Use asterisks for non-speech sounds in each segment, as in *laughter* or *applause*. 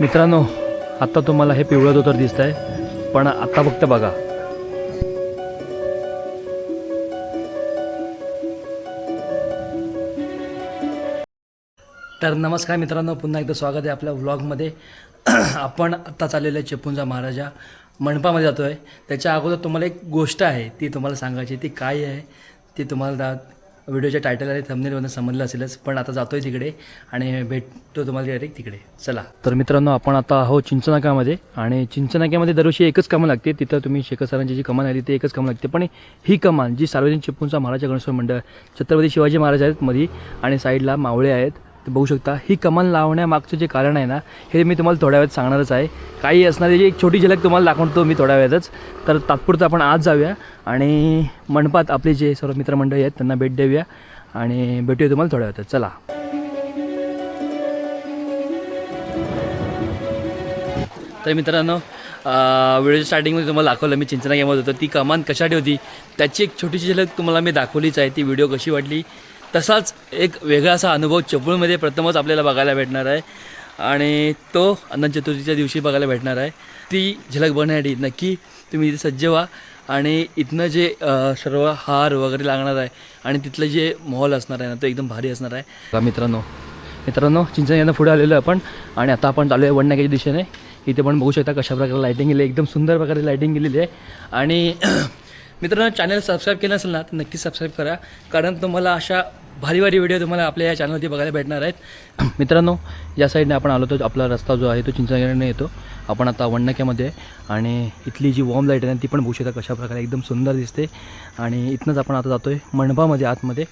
मित्रांनो आत्ता तुम्हाला हे पिवळं धोतर दिसत आहे पण आत्ता फक्त बघा. तर नमस्कार मित्रांनो पुन्हा एकदा स्वागत आहे आपल्या व्लॉगमध्ये. *clears throat* आपण आत्ता चाललेलं आहे चिपुंजा महाराजा मंडपामध्ये जातो आहे त्याच्या अगोदर तुम्हाला एक गोष्ट आहे ती तुम्हाला सांगायची ती काय आहे? ती तुम्हाला दा व्हिडिओच्या टायटल आणि थंबनेलमधून समजलं असेलच पण आता जातो आहे तिकडे आणि भेटतो तुम्हाला डायरेक्ट तिकडे. चला. तर मित्रांनो आपण आता आहोत चिंचनाक्यामध्ये आणि चिंचनाक्यामध्ये दरवर्षी एकच कमान लागते. तिथं तुम्ही शेखर सरांची जी कमान आली ती एकच कमान लागते. पण ही कमान जी सार्वजनिक चिपळूणचा महाराजा गणेश्वर मंडळ छत्रपती शिवाजी महाराज आहेत मध्ये आणि साईडला मावळे आहेत तर बघू शकता. ही कमान लावण्यामागचं जे कारण आहे ना हे मी तुम्हाला थोड्या वेळात सांगणारच आहे. काही असणारी जी एक छोटी झलक तुम्हाला दाखवतो मी थोड्या वेळातच. तर तात्पुरतं आपण आज जाऊया आणि मंडपात आपले जे सर्व मित्रमंडळी आहेत त्यांना भेट देऊया आणि भेटूया तुम्हाला थोड्या वेळात चला. तर मित्रांनो व्हिडिओच्या स्टार्टिंगमध्ये तुम्हाला दाखवलं मी चिंचना गेमत होतो. ती कमान कशासाठी होती? त्याची एक छोटीशी झलक तुम्हाला मी दाखवलीच आहे. ती व्हिडिओ कशी वाटली? तसाच एक वेगळा असा अनुभव चिपळूणमध्ये प्रथमच आपल्याला बघायला भेटणार आहे. आणि तो अनंत चतुर्थीच्या दिवशी बघायला भेटणार आहे. ती झलक बघण्यासाठी नक्की तुम्ही इथे सज्ज व्हा. आणि इथनं जे सर्व हार वगैरे लागणार आहे आणि तिथलं जे मॉल असणार आहे ना तो एकदम भारी असणार आहे. मित्रांनो मित्रांनो चिंचन यांना पुढे आलेलो आहे आपण आणि आता आपण चालू आहे वडण्याच्या दिशेने. इथे पण बघू शकता कशा प्रकारे लाईटिंग गेली एकदम सुंदर प्रकारे लाईटिंग गेलेली आहे. आणि *clears throat* मित्रांनो चॅनल सबस्क्राईब केलं असेल ना तर नक्की सबस्क्राईब करा. कारण तुम्हाला अशा भारी भारी व्हिडिओ तुम्हाला आपल्या या चॅनलवरती बघायला भेटणार आहेत. *clears throat* मित्रांनो या साईडने आपण आलो तर आपला रस्ता जो आहे तो चिंचणीने येतो. आपण आता वडनाक्यामध्ये आहे आणि इथली जी वॉर्म लाइट आहे ना ती पण बघू कशाप्रकारे कशा प्रकारे एकदम सुंदर दिसते. आणि इथनंच आपण आता जातो आहे मंडपामध्ये आतमध्ये.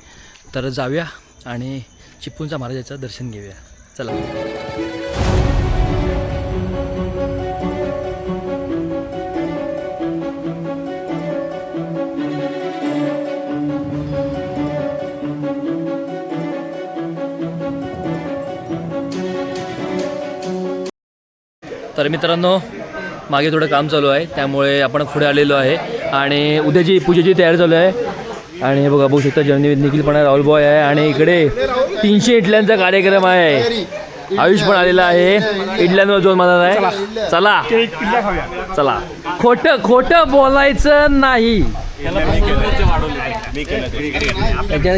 तर जाऊया आणि चिपळूणच्या महाराजाचं दर्शन घेऊया. चला. तर मित्रांनो मागे थोडं काम चालू आहे त्यामुळे आपण पुढे आलेलो आहे. आणि उद्याची पूजेची तयारी चालू आहे. आणि हे बघा बघू शकता जर्नी निखिल पण आहे राहुल बॉय आहे आणि इकडे तीनशे इडल्यांचा कार्यक्रम आहे. आयुष पण आलेला आहे. इडल्यांवर जोर मारणार आहे. चला. चला. खोट खोट बोलायचं नाही.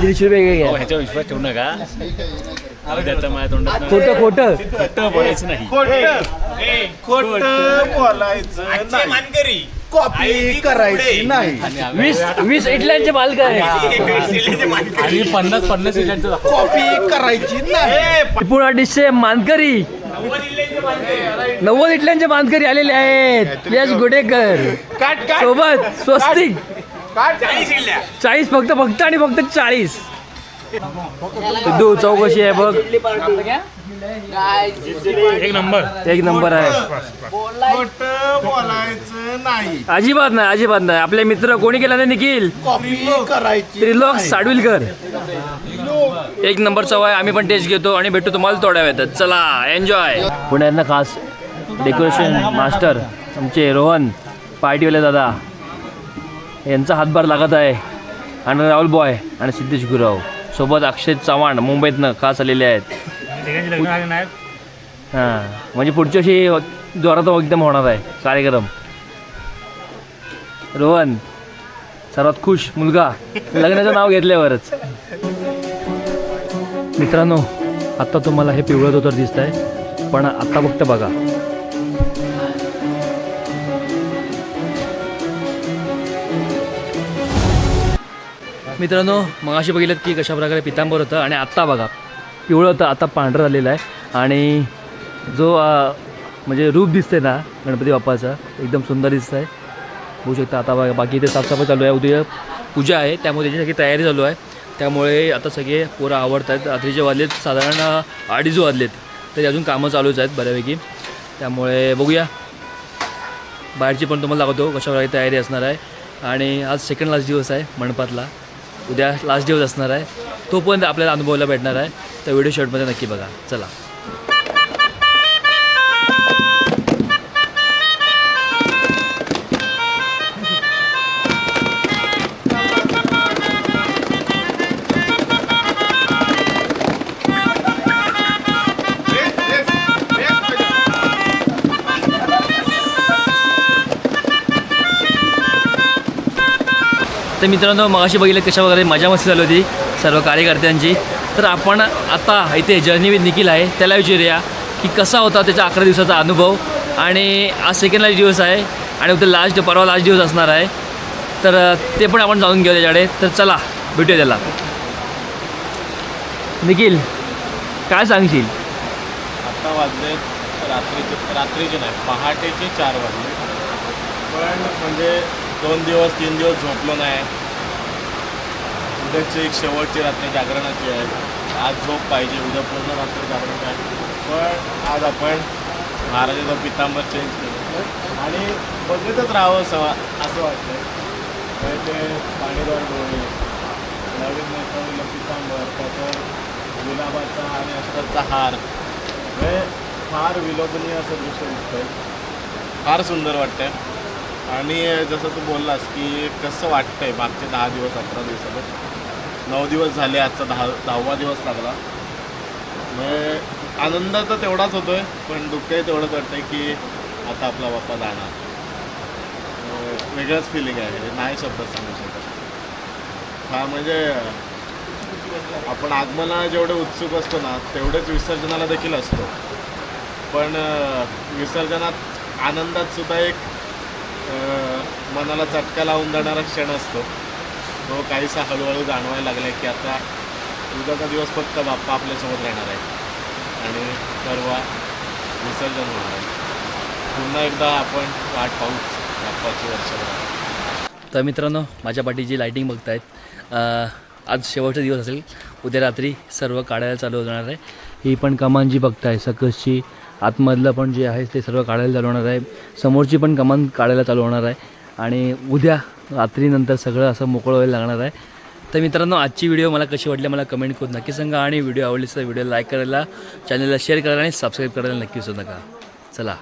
वीस रुपये विश्वास ठेवू नका. त्याचं माझ्या तोंडात. खोटं खोटं. खोटं बोलायचं नाही. खोट. बोलायचं नाही. कॉपी करायची नाही. वीस वीस इडल्यांचे मालक आहे आणि पन्नास पन्नास इलांचं कॉपी करायची नाही. पुन्हा डिशचे मानकरी. नव्वद इटल्यांचे मानकरी आलेले आहेत. यश गुडेकर. सोबत स्वस्तिक. चाळीस फक्त फक्त आणि फक्त चाळीस. दो चौकशी आहे बघ. एक नंबर. एक नंबर आहे. खोट बोलायचं नाही अजिबात नाही अजिबात नाही. आपले मित्र कोणी केला नाही निखिल? कॉपी करायची त्रिलोक साडविलकर एक नंबर चव आहे आम्ही पण टेस्ट घेतो आणि भेटतो तुम्हाला थोड्या वेळात चला एन्जॉय पुण्यातनं खास डेकोरेशन मास्टर आमचे रोहन पार्टीवाले दादा. यांचा हातभार लागत आहे. आणि राहुल बॉय आणि सिद्धेश गुरव. सोबत अक्षय चव्हाण मुंबईतनं खास आलेले आहेत. हां म्हणजे पुढच्या वर्षी जोरात एकदम होणार आहे कार्यक्रम. रोहन सर्वात खुश मुलगा. लग्नाचं नाव घेतल्यावरच. मित्रांनो आत्ता तुम्हाला हे पिवळं धोतर दिसत आहे पण आत्ता फक्त बघा. मित्रांनो मगाशी बघितलं की कशा प्रकारे पितांबर होतं आणि आत्ता बघा पिवळं होतं आता पांढरं झालेलं आहे. आणि जो म्हणजे रूप दिसते ना गणपती बाप्पाचा एकदम सुंदर दिसतं आहे बघू शकता आता बघा बाकी इथे साफसफाई चालू आहे. उद्या पूजा आहे त्यामुळे त्याची सगळी तयारी चालू आहे. त्यामुळे आता सगळे पोरं आवडत आहेत रात्रीचे वाजलेत साधारण अडीच वाजलेत. तरी अजून कामं चालूच आहेत बऱ्यापैकी. त्यामुळे बघूया. बाहेरची पण तुम्हाला दाखवतो कशा प्रकारे तयारी असणार आहे. आणि आज सेकंड लास्ट दिवस आहे मंडपातला उद्या लास्ट दिवस असणार आहे. तोपर्यंत आपल्याला अनुभवायला भेटणार आहे. तर व्हिडिओ शॉर्टमध्ये नक्की बघा. चला. तर मित्रांनो मगाशी बघितलं कशा वगैरे मजा मस्ती झाली होती सर्व कार्यकर्त्यांची. तर आपण आता इथे जर्नी विथ निखिल आहे. त्याला विचारूया की कसा होता त्याचा अकरा दिवसाचा अनुभव. आणि आज सेकंड लास्ट दिवस आहे आणि उद्या लास्ट परवा लास्ट दिवस असणार आहे. तर ते पण आपण जाणून घेऊ त्याच्याकडे. तर चला भेटूया त्याला. निखिल काय सांगशील? आता वाजले रात्रीचे रात्रीचे नाही पहाटेचे चार वाजले. पण म्हणजे दोन दिवस तीन दिवस झोपलो नाही. उद्याची एक शेवटची रात्री जागरणाची आहे. आज झोप पाहिजे उद्या पूर्ण रात्री जागरण आहे पण आज आपण महाराजाचा पितांबर चेंज केलं. आणि बघतच राहावं असं असं वाटतं म्हणजे ते पाणीदार डोळे नवीन नेसवलेलं पितांबर त्याच्यावर गुलाबाचा आणि अष्टाचा हार हे फार विलोभनीय असं दृश्य दिसतं फार सुंदर वाटतं आणि जसं तू बोललास की कसं वाटतंय मागचे दहा दिवस अकरा दिवसात नऊ दिवस झाले आजचा दहा दहावा दिवस लागला. म्हणजे आनंद तर तेवढाच होतोय पण दुःखही तेवढंच वाटतंय की आता आपला बाप्पा जाणार. वेगळंच फिलिंग आहे नाही शब्द सांगू शकत. हा म्हणजे आपण आगमना जेवढे उत्सुक असतो ना तेवढेच विसर्जनाला देखील असतो. पण विसर्जनात आनंदात सुद्धा एक मनाला चटका लावून जाणारा क्षण असतो. तो काहीसा हळूहळू जाणवायला लागला की आता उद्याचा दिवस फक्त बाप्पा आपल्यासोबत राहणार आहे आणि परवा विसर्जन होणार आहे. पुन्हा एकदा आपण वाट पाहूच बाप्पाची वर्षभर. तर मित्रांनो माझ्या पाठीची लाईटिंग बघतायत. आज शेवटचा दिवस असेल. उद्या रात्री सर्व काढायला चालू होणार आहे. ही पण कमान जी बघताय सकसची. आतमधलं पण जे आहे ते सर्व काढायला चालू होणार आहे. समोरची पण कमान काढायला चालू होणार आहे. आणि उद्या रात्रीनंतर सगळं असं मोकळं व्हायला लागणार आहे. तर मित्रांनो आजची व्हिडिओ मला कशी वाटली मला कमेंट करून नक्की सांगा आणि व्हिडिओ आवडली तर व्हिडिओ लाईक करायला चॅनलला शेअर करायला आणि सबस्क्राईब करायला नक्की विसरू नका. चला.